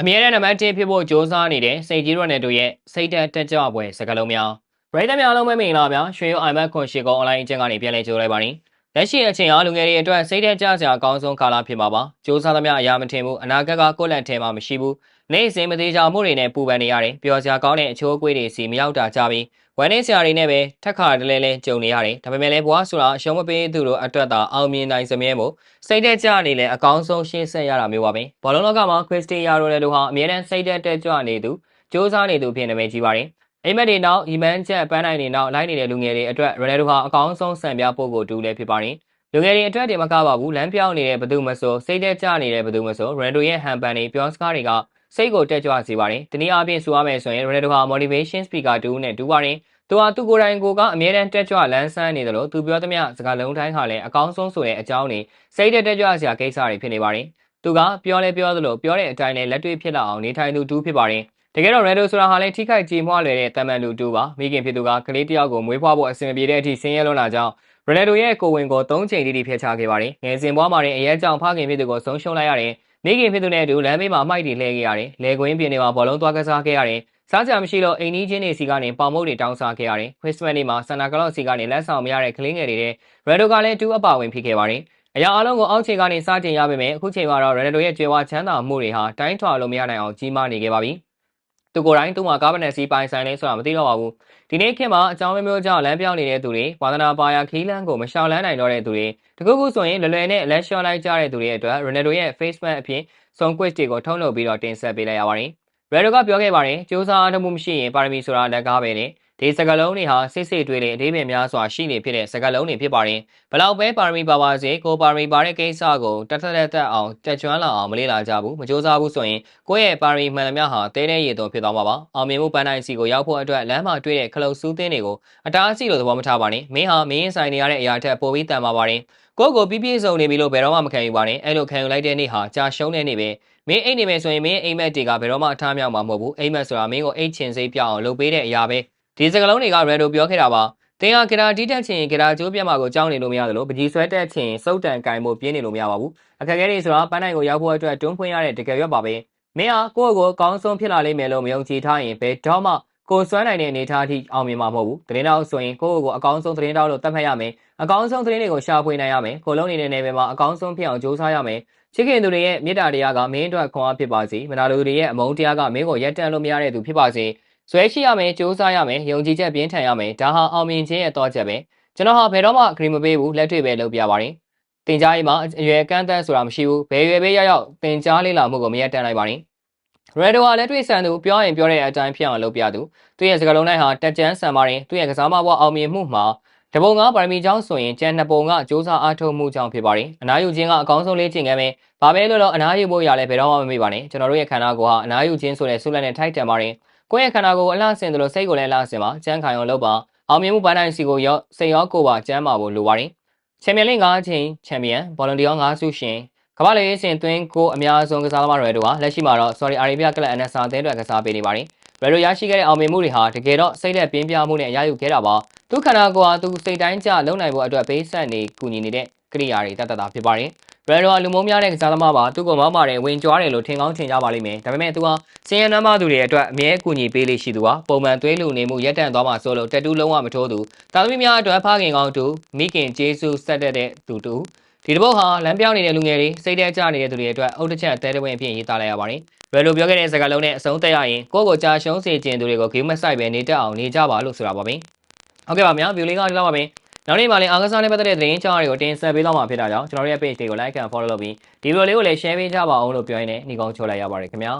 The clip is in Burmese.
အမြဲတမ်းနံပါတ်1ဖြစ်ဖို့ကြိုးစားနေတဲ့စိတ်ကြီးရိုနယ်တို့ရဲ့စိတ်တက်တက်ကြွပွဲစကားလုံးများပရိသတ်များအားလုံးပဲမင်္ဂလာပါဗျာရွှေရိုအိုင်မက်ခွန်ရှိကုန်းအွန်လိုင်းအကျဉ်းကနေပြန်လည်ကြိုးလိုက်ပါနေ လက်ရှိအချိန်အားလူငယ်တွေအတွက်စိတ်တက်ကြစရာအကောင်းဆုံးကာလဖြစ်မှာပါကြိုးစားသမျှအရာမထင်ဘူးအနာဂတ်ကကိုယ့်လက်ထဲမှာမရှိဘူးနေ့စဉ်မသေးချာမှုတွေနဲ့ပူပန်နေရတယ်ပျော်စရာကောင်းတဲ့အချိုးအကွေးတွေစီမရောက်တာကြပြီးဝမ်းနေစရာတွေနဲ့ပဲထက်ခါတလဲလဲကြုံနေရတယ်ဒါပေမဲ့လည်းဘွားဆိုတာအရှုံးမပေးသူတို့အတွက်သာအောင်မြင်နိုင်စမြဲမို့စိတ်တက်ကြနေလဲအကောင်းဆုံးရှင်းဆက်ရတာမျိုးပါပဲဘောလုံးလောကမှာခရစ္စတီယာရိုနယ်ဒိုဟာအမြဲတမ်းစိတ်တက်တက်ကြွနေသူစူးစမ်းနေသူဖြစ်နေပဲကြီးပါတယ် အိမ်မက်တွေနောက်ရီမန်ချက်ပန်းနိုင်တွေနောက်လိုက်နေတဲ့လူငယ်တွေအတွက်ရိုနယ်ဒိုဟာအကောင်းဆုံးစံပြပို့ကိုတူလည်းဖြစ်ပါတယ်လူငယ်တွေအတွက်တင်မကပါဘူးလမ်းပြောင်းနေတဲ့ဘသူမဆိုစိတ်တက်ကြနေတဲ့ဘသူမဆိုရိုနယ်ဒိုရဲ့ဟန်ပန်တွေပြောစကားတွေကစိတ်ကိုတက်ကြွစေပါတယ်။တနည်းအားဖြင့်ဆိုရမယ်ဆိုရင် Ronaldo ဟာ motivation speaker တူနဲ့တူပါတယ်။သူဟာသူကိုယ်တိုင်ကိုကအမြဲတမ်းတက်ကြွလန်းဆန်းနေတယ်လို့သူပြောသမျှစကားလုံးတိုင်းဟာလည်းအကောင်းဆုံးဆိုတဲ့အကြောင်းတွေစိတ်တက်တက်ကြွစရာကိစ္စတွေဖြစ်နေပါတယ်။သူကပြောလဲပြောသလိုပြောတဲ့အတိုင်းနဲ့လက်တွေ့ဖြစ်လာအောင်နေထိုင်သူတူဖြစ်ပါတယ်။ တကယ်တော့ Ronaldo ဆိုတာဟာလည်းထိခိုက်ကြေမွလွယ်တဲ့တမန်လူတူပါမိခင်ဖြစ်သူကကလေးတယောက်ကိုမွေးဖွားဖို့အဆင်ပြေတဲ့အထိဆင်းရဲလွန်းလာကြောင်းရိုနယ်ဒိုရဲ့ကိုဝင်ကို၃ချိန်တိတိဖျက်ချခဲ့ပါတယ်။ငယ်စဉ်ဘွားမှာတဲ့အရဲကြောင့်ဖခင်ဖြစ်သူကိုဆုံးရှုံးလိုက်ရတယ်။မိခင်ဖြစ်သူနဲ့အတူလမ်းဘေးမှာမိုက်တွေလှည့်ခဲ့ရတယ်။လေကွင်းပြင်းတွေမှာဘောလုံးသွားကစားခဲ့ရတယ်။စားကြမရှိလို့အိမ်နီးချင်းတွေစီကနေပေါင်မုတ်တွေတောင်းစားခဲ့ရတယ်။ခရစ်စမတ်နေ့မှာဆန်နာကလော့စီကနေလက်ဆောင်မရတဲ့ကလေးငယ်တွေတဲ့ရယ်ဒိုကလည်းအတူအပါဝင်ဖြစ်ခဲ့ပါတယ်။အရာအလုံးကိုအောက်ခြေကနေစတင်ရပေမဲ့အခုချိန်မှာတော့ရယ်ဒိုရဲ့ကျွေးဝချမ်းသာမှုတွေဟာတိုင်းထွာလို့မရနိုင်အောင်ကြီးမားနေခဲ့ပါပြီ။ သူကိုယ်တိုင်သူ့မှာကားဘနက်စီပိုင်ဆိုင်လဲဆိုတာမသိတော့ပါဘူးဒီနေ့ခေတ်မှာအကြောင်းမျိုးမျိုးကြောင့်လမ်းပြောင်းနေတဲ့သူတွေဝါသနာပါရာခီးလန်းကိုမရှောင်လန်းနိုင်တော့တဲ့သူတွေတခုခုဆိုရင်လွယ်လွယ်နဲ့လက်လျှော့လိုက်ကြတဲ့သူတွေအတွက် Ronaldo ရဲ့ Facebook အဖြစ်စုံ quiz တွေကိုထုတ်လုပ်ပြီးတော့တင်ဆက်ပေးလိုက်ရပါတယ်။ Ronaldo ကပြောခဲ့ပါတယ်စူးစမ်းအားထုတ်မှုမရှိရင်ပါရမီဆိုတာလက်ကားပဲနဲ့ ဒီစကလုံးတွေဟာစိတ်စိတ်တွေးတဲ့အသေးပင်များစွာရှိနေဖြစ်တဲ့စကလုံးတွေဖြစ်ပါတယ်။ဘလောက်ပဲပါရမီပါပါစေကိုပါရမီပါတဲ့ကိစ္စကိုတက်တက်တက်တက်အောင်တက်ကျွမ်းလာအောင်မလေးလာကြဘူးမကြိုးစားဘူးဆိုရင်ကိုယ့်ရဲ့ပါရမီမှန်သမျှဟာတဲတဲ့ရည်သွန်ဖြစ်သွားမှာပါ။အောင်မြင်မှုပန်းတိုင်းစီကိုရောက်ဖို့အတွက်လမ်းမှာတွေ့တဲ့ခလုတ်စူးသင်းတွေကိုအတားအဆီးလို့သဘောမထားပါနဲ့။မင်းဟာမင်းရင်ဆိုင်နေရတဲ့အရာထက်ပိုပြီးတန်ပါပါတယ်။ကိုယ့်ကိုပြည့်ပြည့်စုံနေပြီလို့ဘယ်တော့မှမခံယူပါနဲ့။အဲ့လိုခံယူလိုက်တဲ့နေ့ဟာကြာရှုံးတဲ့နေ့ပဲ။မင်းအိတ်နေမယ်ဆိုရင်မင်းအိမ်မက်တွေကဘယ်တော့မှအထားမြောက်မှာမဟုတ်ဘူး။အိမ်မက်ဆိုတာမင်းကိုအိတ်ချင်စိတ်ပြအောင်လုပ်ပေးတဲ့အရာပဲ။ ဒီစကလုံးတွေက Redo ပြောခဲ့တာပါတင်ဟာကရာတီးတက်ချင်ကရာကျိုးပြတ်မှာကိုကြောင်းနေလို့မရသလိုပကြီးဆွဲတက်ချင်စုပ်တန်ကင်မှုပြင်းနေလို့မရပါဘူးအခက်အခဲတွေဆိုတာပန်းနိုင်ကိုရောက်ဖို့အတွက်တွန်းဖွင့်ရတဲ့တကယ်ရွက်ပါပဲမင်းဟာကိုယ့်ကိုယ်အကောင်းဆုံးဖြစ်လာလိမ့်မယ်လို့မယုံကြည်ထားရင်ဘယ်တော့မှကိုစွမ်းနိုင်တဲ့အနေအထားအထိအောင်မြင်မှာမဟုတ်ဘူးသတင်းတောက်ဆိုရင်ကိုယ့်ကိုယ်ကိုအကောင်းဆုံးသတင်းတောက်လို့သတ်မှတ်ရမယ်အကောင်းဆုံးသတင်းတွေကိုရှာဖွေနိုင်ရမယ်ကိုလုံးနေတဲ့နယ်ပယ်မှာအကောင်းဆုံးဖြစ်အောင်ကြိုးစားရမယ်ချစ်ခင်သူတွေရဲ့မေတ္တာတရားကမင်းအတွက်ခွန်အားဖြစ်ပါစေမနာလူတွေရဲ့အမုန်းတရားကမင်းကိုရက်တန့်လို့မရတဲ့သူဖြစ်ပါစေ ဇွဲရှိရမယ်စူးစမ်းရမယ်ယုံကြည်ချက်ပြင်းထန်ရမယ်ဒါဟာအောင်မြင်ခြင်းရဲ့တော့ချက်ပဲကျွန်တော်ဟာဘယ်တော့မှဂရီမပေးဘူးလက်တွေ့ပဲလုပ်ပြပါတယ်တင်ကြားရေးမှာအရွယ်ကန့်သက်ဆိုတာမရှိဘူးဘယ်ရွယ်ပဲရောက်ရောက်တင်ကြားလေးလာမှုကိုမရက်တန်လိုက်ပါနဲ့ရယ်ဒိုဟာလက်တွေ့ဆန်သူပြောရင်ပြောတဲ့အတိုင်းဖြစ်အောင်လုပ်ပြသူသူရဲ့စကားလုံးတိုင်းဟာတက်ကြမ်းဆန်ပါတယ်သူရဲ့ကစားမဘွားအောင်မြင်မှုမှာတပုံကပါရမီကျောင်းဆိုရင်ကျန်နှစ်ပုံကစ조사အားထုတ်မှုကြောင့်ဖြစ်ပါတယ်အနားယူခြင်းကအကောင်းဆုံးလေ့ကျင့်ခဲ့မယ်ဘာပဲလို့တော့အနားယူဖို့ရလဲဘယ်တော့မှမမေ့ပါနဲ့ကျွန်တော်တို့ရဲ့ခန္ဓာကိုယ်ဟာအနားယူခြင်းဆိုတဲ့ဆုလက်နဲ့ထိုက်တန်ပါတယ် ကိုယ့်ရဲ့ခန္ဓာကိုယ်အလှဆင်သလိုစိတ်ကိုလည်းအလှဆင်ပါကျန်းခိုင်အောင်လုပ်ပါအောင်မြင်မှုပန်းတိုင်းစီကိုရောစိတ်ရောကိုယ်ပါကျန်းမာဖို့လိုပါတယ်ချန်ပီယံလိ၅ချိန်ချန်ပီယံဘောလုံးတယော၅ဆုရှင်ကမ္ဘာ့လေရေးစင်သွင်းကိုအများဆုံးကစားသမားတွေတို့ဟာလက်ရှိမှာတော့ Saudi Arabia ကလပ် NSR အသင်းအတွက်ကစားပေးနေပါတယ်ရယ်လိုရရှိခဲ့တဲ့အောင်မြင်မှုတွေဟာတကယ်တော့စိတ်သက်ပြင်းပြမှုနဲ့အရယူခဲ့တာပါသူခန္ဓာကိုယ်ဟာသူစိတ်တိုင်းကျလုံနိုင်ဖို့အတွက်ပေးဆက်နေကူညီနေတဲ့ကိရိယာတွေတတ်တတ်တာဖြစ်ပါတယ် ရယ်လိုအလူမုံများတဲ့ကစားသမားပါသူ့ကိုမောက်မာတဲ့ဝင်ကြွားတယ်လို့ထင်ကောင်းထင်ကြပါလိမ့်မယ်ဒါပေမဲ့သူဟာစင်ရနမ်းမသူတွေအတွက်အမြဲကူညီပေးလေးရှိသူဟာပုံမှန်သွေးလူနေမှုရက်တန့်သွားမှဆိုလို့တက်တူးလုံးဝမထိုးသူတာသမီများအတွက်ဖခင်ကောင်းသူမိခင်ဂျေဆုဆက်တဲ့သူတူဒီတပုတ်ဟာလမ်းပြောင်းနေတဲ့လူငယ်တွေစိတ်ထဲကျနေတဲ့သူတွေအတွက်အုတ်တစ်ချက်တဲတဝင်းအဖြစ်ရေးသားလိုက်ရပါတယ်ဘယ်လိုပြောခဲ့တဲ့စကားလုံးနဲ့အဆုံးသက်ရရင်ကိုယ့်ကိုကြာရှုံးစေခြင်းသူတွေကိုဂိမ်းမဆိုင်ပဲနေတတ်အောင်နေကြပါလို့ဆိုတာပါပဲဟုတ်ကဲ့ပါဗျာဗီဒီယိုလေးကဒီလောက်ပါပဲ နောက်နေ့မှလည်းအားကစားနဲ့ပတ်သက်တဲ့သတင်းကြောင်းတွေကိုတင်ဆက်ပေးတော့မှာဖြစ်တာကြောင့်ကျွန်တော်တို့ရဲ့ page တွေကို like and follow လုပ်ပြီးဒီဗီဒီယိုလေးကိုလည်း share ပေးကြပါအောင်လို့ပြောရင်းနဲ့ညီကောင်းချိုးလိုက်ရပါတယ်ခင်ဗျာ